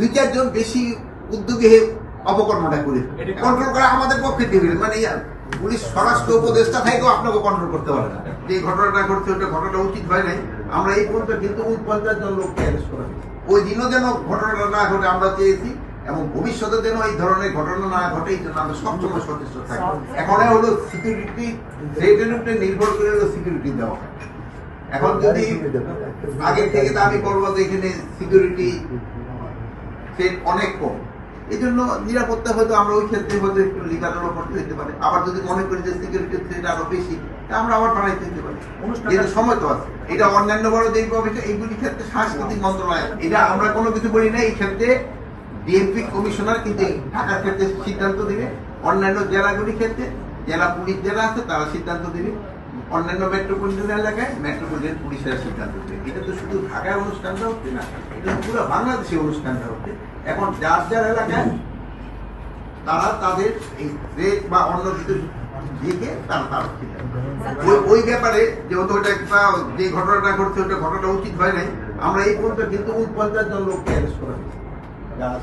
দুই চারজন বেশি উদ্যোগী হয়ে অপকর্মটা করে? কন্ট্রোল করা আমাদের পক্ষে টেবিল মানে পুলিশ স্বরাষ্ট্র উপদেষ্টা থাকেও আপনাকে কন্ট্রোল করতে পারে না। যে ঘটনাটা ঘটছে ওটা ঘটনাটা উচিত হয় নাই। আমরা এই পর্যন্ত কিন্তু উনপঞ্চাশ জন লোককে অ্যারেস্ট করা ওই দিনও যেন ঘটনাটা না ঘটে আমরা চেয়েছি এবং ভবিষ্যতে যেন এই ধরনের ঘটনা না ঘটে এই জন্য আমরা সবসময় সচেষ্ট থাকব এখন হলো সিকিউরিটি থ্রেটের উপরে নির্ভর করে হলো সিকিউরিটি দেওয়া। হয়। এখন যদি আগের থেকে দাবি করব যে এখানে সিকিউরিটি থ্রেট অনেক কম। এই জন্য নিরাপত্তা হয়তো আমরা ওই ক্ষেত্রে হয়তো একটু লিগালেরও করতে হতে পারে। আবার যদি মনে করি যে সিকিউরিটি থ্রেট আরও বেশি তা আমরা আবার বাড়াইতে হতে পারি। কিন্তু সময় তো আছে। এটা অন্যান্য বড় দেখব এইগুলি ক্ষেত্রে সাংস্কৃতিক মন্ত্রণালয় এটা আমরা কোনো কিছু বলি না এই ক্ষেত্রে ডিএমপি কমিশনার কিন্তু ঢাকার ক্ষেত্রে সিদ্ধান্ত দিবে। অন্যান্য জেলাগুলির ক্ষেত্রে জেলা পুলিশ জেলা আছে তারা সিদ্ধান্ত দিবে। অন্যান্য মেট্রোপলিটন এলাকায় মেট্রোপলিটন পুলিশের সিদ্ধান্ত দেবে এটা তো শুধু ঢাকায় অনুষ্ঠানটা হচ্ছে না, এটা পুরো বাংলাদেশে অনুষ্ঠানটা হচ্ছে। এখন যার যার এলাকায় তারা তাদের এই রেট বা অন্য কিছু দিকে তারা তারা। ওই- ব্যাপারে যেহেতু ওটা একটা যে ঘটনাটা ঘটছে, ওটা ঘটনাটা উচিত হয় নাই। আমরা এই পর্যন্ত কিন্তু উনপঞ্চাশ জন লোককে অ্যারেস্ট করা হয়েছে। যারা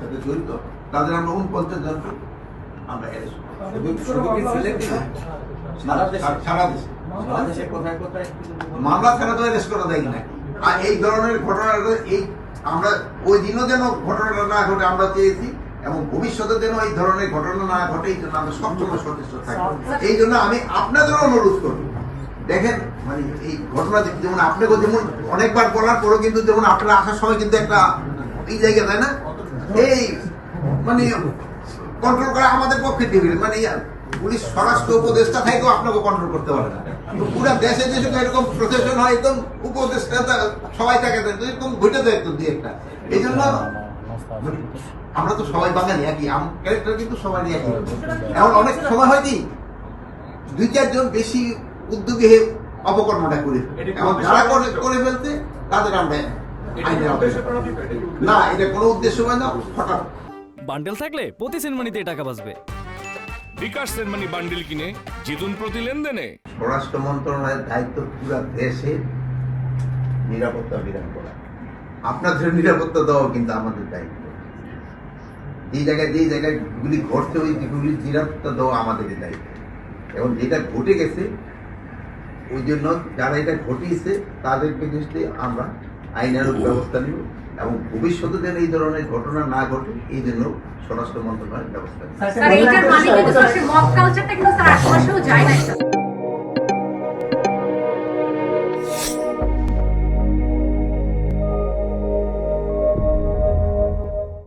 সাথে জড়িত, তাদের আমরা উনপঞ্চাশ জনকে আমরা অ্যারেস্ট সারা দেশে? সারা দেশে। সারা দেশে কোথায় কোথায় মামলা ছাড়া তো অ্যারেস্ট করা যায় না আর এই ধরনের ঘটনাটা এই আমরা ওই দিনও যেন ঘটনাটা না ঘটে আমরা চেয়েছি এবং ভবিষ্যতে যেন এই ধরনের ঘটনা না ঘটে এই জন্য আমরা সবসময় সচেষ্ট থাকব এই জন্য আমি আপনাদেরও অনুরোধ করব। দেখেন মানে এই ঘটনা যেমন আপনাকে যেমন অনেকবার বলার পরেও কিন্তু যেমন আপনারা আসার সময় কিন্তু একটা এই জায়গা তাই না? এই মানে কন্ট্রোল করা আমাদের পক্ষে টেবিল মানে পুলিশ স্বরাষ্ট্র উপদেষ্টা থাকেও আপনাকে কন্ট্রোল করতে পারে না। তো পুরো দেশে দেশে তো এরকম প্রশাসন হয় একদম উপদেষ্টা সবাই থাকে তো এরকম ঘটে যায় একদম দুই একটা। এই জন্য আমরা তো সবাই বাঙালি একই। ক্যারেক্টার কিন্তু সবাই একই। এখন অনেক সময় হয় কি দুই চারজন বেশি উদ্যোগী হয়ে অপকর্মটা করে এবং যারা করে করে ফেলতে তাদের আমরা? না এটা কোনো উদ্দেশ্য হয় না হঠাৎ। বান্ডেল থাকলে প্রতি সেনমানিতে টাকা বাঁচবে। বিকাশ সেনমানি বান্ডিল কিনে জিতুন প্রতি লেনদেনে। স্বরাষ্ট্র মন্ত্রণালয়ের দায়িত্ব পুরো দেশে নিরাপত্তা বিধান করা। আপনাদের নিরাপত্তা দেওয়া কিন্তু আমাদের দায়িত্ব। যে জায়গায় যে জায়গায় গুলি ঘটছে ওই গুলির নিরাপত্তা দেওয়া আমাদেরই দায়িত্ব। এবং যেটা ঘটে গেছে ওই জন্য যারা এটা ঘটিয়েছে তাদেরকে দৃষ্টি আমরা আইনানুগ ব্যবস্থা নিব। এবং ভবিষ্যতে যেন এই ধরনের ঘটনা না ঘটে এই জন্য স্বরাষ্ট্র মন্ত্রণালয়ের ব্যবস্থা